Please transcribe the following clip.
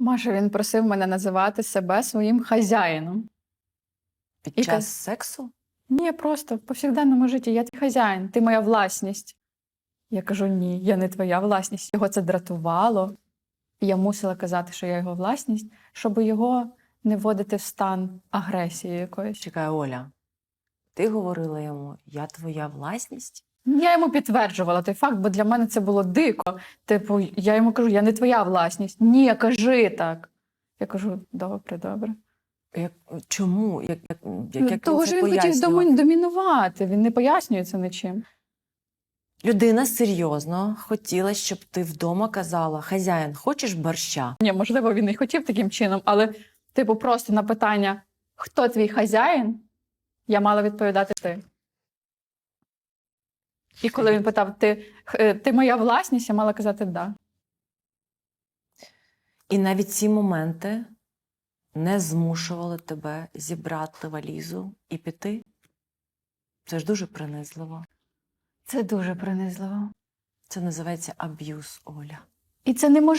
Маша, він просив мене називати себе своїм хазяїном. Під І час каз- сексу? Ні, просто в повсякденному житті. Я твій хазяїн, ти моя власність. Я кажу: ні, я не твоя власність. Його це дратувало. І я мусила казати, що я його власність, щоб його не вводити в стан агресії якоїсь. Чекай, Оля, ти говорила йому, я твоя власність? Я йому підтверджувала той факт, бо для мене це було дико. Типу, я йому кажу, я не твоя власність. Ні, кажи так. Я кажу, добре, добре. Як, чому? Як, як, як, як Того це він хотів доми- домінувати, він не пояснює це нічим. Людина серйозно хотіла, щоб ти вдома казала: хазяїн, хочеш борща? Ні, можливо, він і хотів таким чином, але, типу, просто на питання, хто твій хазяїн, я мала відповідати ти. І коли він питав, ти, ти моя власність, я мала казати да. І навіть ці моменти не змушували тебе зібрати валізу і піти. Це ж дуже принизливо. Це дуже принизливо. Це називається аб'юз, Оля. І це неможливо.